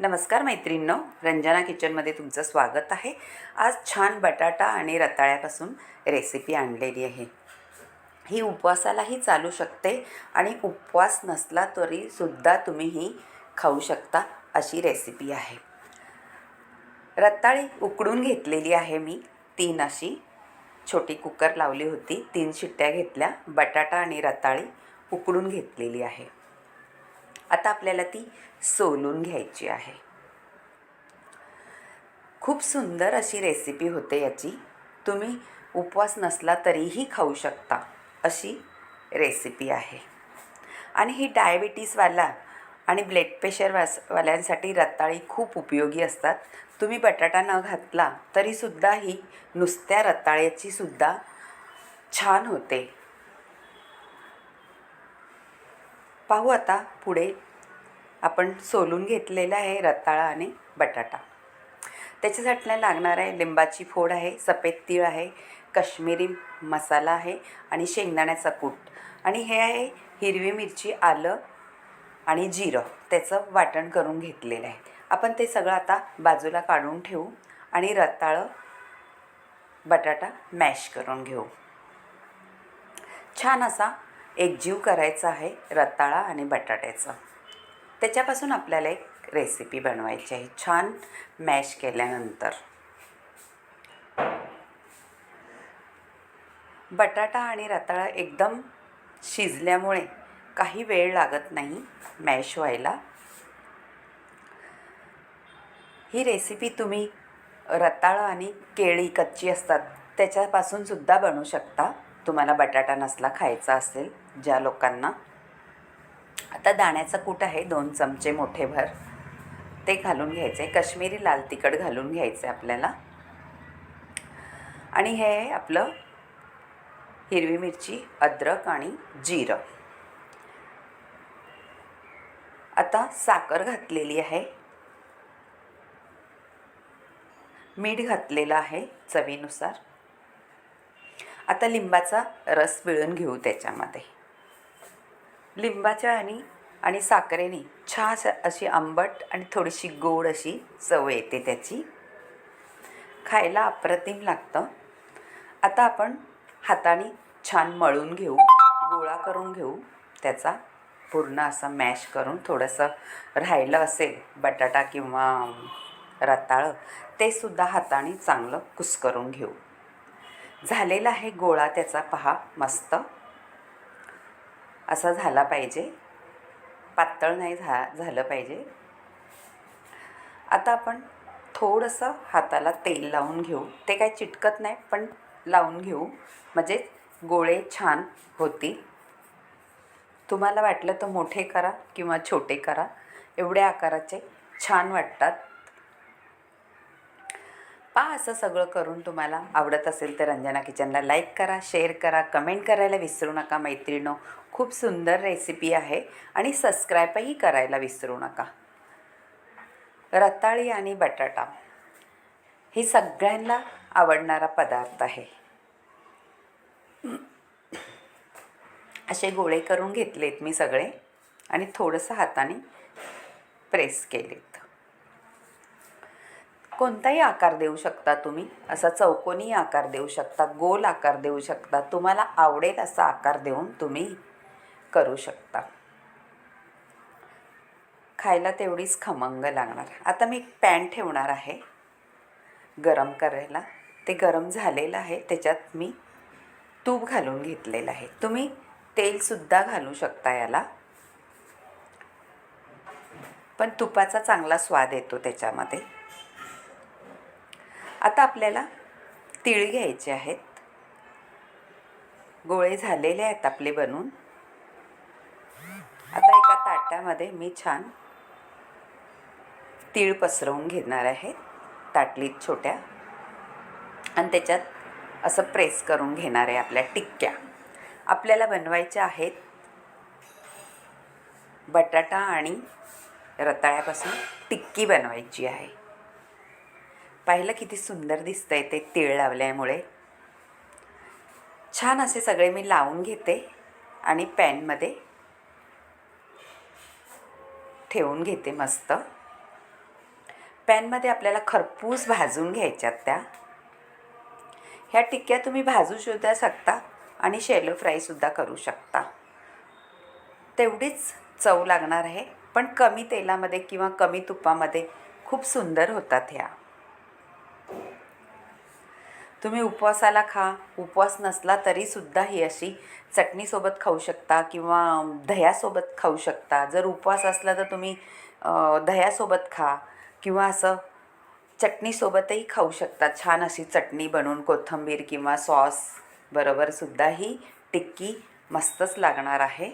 नमस्कार मैत्रिणींनो रंजना किचनमध्ये तुमचं स्वागत आहे. आज छान बटाटा आणि रताळ्यापासून रेसिपी आणलेली आहे. ही उपवासालाही चालू शकते आणि उपवास नसला तरीसुद्धा तुम्ही ही खाऊ शकता अशी रेसिपी आहे. रताळी उकडून घेतलेली आहे मी. तीन अशी छोटी कुकर लावली होती. तीन शिट्ट्या घेतल्या. बटाटा आणि रताळी उकडून घेतलेली आहे. आता आपल्याला ती सोलून घ्यायची आहे. खूप सुंदर अशी रेसिपी होते याची. तुम्ही उपवास नसला तरीही खाऊ शकता अशी रेसिपी आहे. आणि ही डायबिटीसवाला आणि ब्लड प्रेशरवास वाल्यांसाठी रताळी खूप उपयोगी असतात. तुम्ही बटाटा न घातला तरीसुद्धा ही नुसत्या रताळ्याचीसुद्धा छान होते. पाहू आता पुढे. आपण सोलून घेतलेला आहे रताळा आणि बटाटा. त्याच्यासाठी लागणार आहे लिंबाची फोड आहे सफेद तीळ आहे कश्मीरी मसाला आहे आणि शेंगदाण्याचा कूट. आणि हे आहे हिरवी मिरची आलं आणि जिरं. त्याचं वाटण करून घेतलेलं आहे. आपण ते सगळं आता बाजूला काढून ठेवू आणि रताळं बटाटा मॅश करून घेऊ. छान असा एक जीव करायचा आहे रताळा आणि बटाट्याचा. त्याच्यापासून आपल्याला एक रेसिपी बनवायची आहे. छान मॅश केल्यानंतर. बटाटा आणि रताळा एकदम शिजल्यामुळे काही वेळ लागत नाही मॅश व्हायला. ही रेसिपी तुम्ही रताळं आणि केळी कच्ची असतात त्याच्यापासून सुद्धा बनवू शकता. तुम्हाला बटाटा नसला खायचा असेल ज्या लोकांना. आता दाण्याचं कूट आहे दोन चमचे मोठे भर. ते घालून घ्यायचे आहे कश्मीरी लाल तिखट घालून घ्यायचं आहे आपल्याला. आणि हे आहे आपलं हिरवी मिरची अद्रक आणि जिरं. आता साखर घातलेली आहे. मीठ घातलेलं आहे चवीनुसार. आता लिंबाचा रस पिळून घेऊ त्याच्यामध्ये. लिंबाच्या आणि आणि साखरेने छान अशी आंबट आणि थोडीशी गोड अशी चव येते त्याची. खायला अप्रतिम लागतं. आता आपण हाताने छान मळून घेऊ गोळा करून घेऊ त्याचा पूर्ण असा मॅश करून थोडंसं राहिलं असेल बटाटा किंवा रताळं ते सुद्धा हाताने चांगलं कुस्करून घेऊ. झालेला आहे गोळा त्याचा पहा मस्त. असा झाला पाहिजे. पातळ नाही झा झालं पाहिजे. आता आपण थोडंसं हाताला तेल लावून घेऊ. ते काय चिटकत नाही पण लावून घेऊ. म्हणजे गोळे छान होतील. तुम्हाला वाटलं तर मोठे करा किंवा छोटे करा. एवढ्या आकाराचे छान वाटतात. पा असं सगळं करून तुम्हाला आवडत असेल तर रंजना किचनला लाईक करा शेअर करा कमेंट करायला विसरू नका मैत्रिणो. खूप सुंदर रेसिपी आहे आणि सबस्क्राईबही करायला विसरू नका. रताळी आणि बटाटा हे सगळ्यांना आवडणारा पदार्थ आहे. असे गोळे करून घेतलेत मी सगळे आणि थोडंसं हाताने प्रेस केलेत कोणताही आकार देऊ शकता तुम्ही. असा चौकोनी आकार देऊ शकता गोल आकार देऊ शकता. तुम्हाला आवडेल असा आकार देऊन तुम्ही करू शकता. खायला तेवढीच खमंग लागणार. आता मी एक पॅन ठेवणार आहे. गरम करायला. ते गरम झालेलं आहे. त्याच्यात मी तूप घालून घेतलेलं आहे. तुम्ही तेलसुद्धा घालू शकता याला. पण तुपाचा चांगला स्वाद येतो त्याच्यामध्ये. आता आपल्याला तीळ घ्यायचे आहेत. गोळे झालेले आहेत आपले बनून. आता एका ताटामध्ये मी छान तीळ पसरवून घेणार आहे. ताटलीत छोट्या. आणि त्याच्यात असं प्रेस करून घेणार आहे आपल्या टिक्क्या. आपल्याला बनवायच्या आहेत बटाटा आणि रताळ्यापासून टिक्की बनवायची आहे. पाहिलं किती सुंदर दिसतंय ते तीळ लावल्यामुळे. छान असे सगळे मी लावून घेते आणि पॅनमध्ये ठेवून घेते मस्त. पॅनमध्ये आपल्याला खरपूस भाजून घ्यायच्यात त्या. ह्या टिक्क्या तुम्ही भाजू सुद्धा शकता आणि शेलो फ्रायसुद्धा करू शकता. तेवढीच चव लागणार आहे पण कमी तेलामध्ये किंवा कमी तुपामध्ये खूप सुंदर होतात ह्या. तुम्ही उपवासाला खा. उपवास नसला तरीसुद्धा ही अशी चटणीसोबत खाऊ शकता किंवा दह्यासोबत खाऊ शकता. जर उपवास असला तर तुम्ही दह्यासोबत खा किंवा असं चटणीसोबतही खाऊ शकता. छान अशी चटणी बनवून कोथिंबीर किंवा सॉस बरोबरसुद्धा ही टिक्की मस्तच लागणार आहे.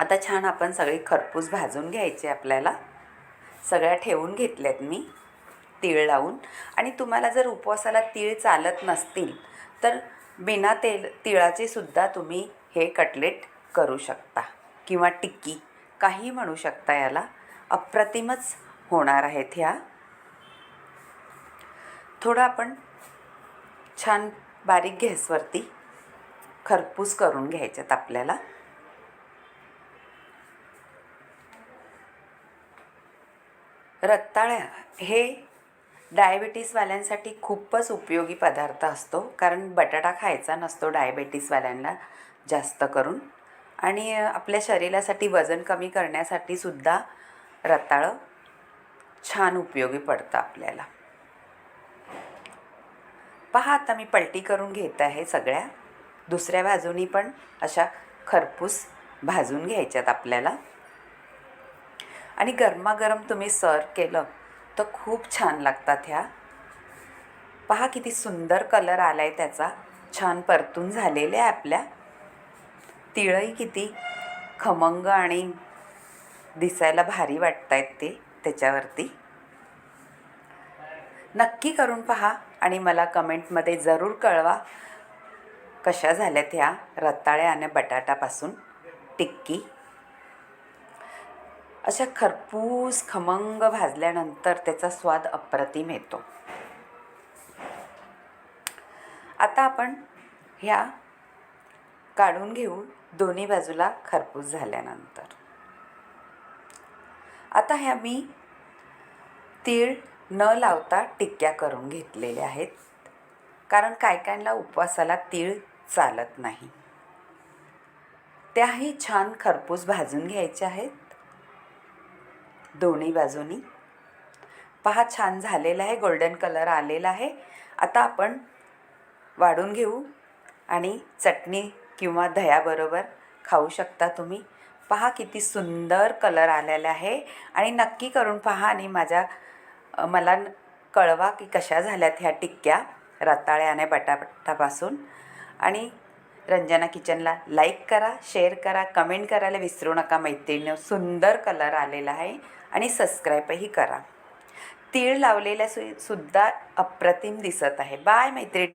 आता छान आपण सगळी खरपूस भाजून घ्यायची आपल्याला. सगळ्या ठेवून घेतल्यात मी. तीळ लावून. आणि तुम्हाला जर उपवासाला तीळ चालत नसतील तर बिना तेल तिळाचे सुद्धा तुम्ही हे कटलेट करू शकता. किंवा टिक्की काही म्हणू शकता याला. अप्रतिमच होणार आहेत ह्या. थोडं आपण छान बारीक गॅसवरती खरपूस करून घ्यायच्यात आपल्याला. रताळ्या हे डायबेटीसवाल्यांसाठी खूपच उपयोगी पदार्थ असतो कारण बटाटा खायचा नसतो डायबेटीसवाल्यांना जास्त करून. आणि आपल्या शरीरासाठी वजन कमी करण्यासाठी सुद्धा रताळं छान उपयोगी पडतं आपल्याला. पहा आता मी पलटी करून घेत आहे सगळ्या. दुसऱ्या बाजूनी पण अशा खरपूस भाजून घ्यायच्यात आपल्याला. आणि गरमागरम तुम्ही सर्व केलं तर खूप छान लागतात ह्या. पहा किती सुंदर कलर आला आहे त्याचा. छान परतून झालेले आहे आपल्या. तिळही किती खमंग आणि दिसायला भारी वाटत आहेत ते त्याच्यावरती. नक्की करून पहा आणि मला कमेंटमध्ये जरूर कळवा कशा झाल्यात ह्या रताळ्या आणि बटाटापासून टिक्की. अशा खरपूस खमंग भाजल्यानंतर त्याचा स्वाद अप्रतिम येतो. आता आपण ह्या काढून घेऊ दोन्ही बाजूला खरपूस झाल्यानंतर. आता ह्या मी तीळ न लावता टिक्क्या करून घेतलेल्या आहेत. कारण काय कायला उपवासाला तीळ चालत नाही. त्याही छान खरपूस भाजून घ्यायच्या आहेत. दोन्ही बाजूनी. पहा छान झालेला आहे. गोल्डन कलर आलेला आहे. आता आपण वाढून घेऊ आणि चटणी किंवा दह्याबरोबर खाऊ शकता तुम्ही. पहा किती सुंदर कलर आलेला आहे. आणि नक्की करून पहा आणि माझ्या मला कळवा की कशा झाल्यात ह्या टिक्क्या रताळ्या आणि बटाटापासून आणि रंजना किचनला लाईक करा शेअर करा कमेंट करायला विसरू नका मैत्रिणी. सुंदर कलर आलेला आहे. आणि सबस्क्राईबही करा. तीळ लावलेल्या सुई सुद्धा अप्रतिम दिसत आहे. बाय मैत्री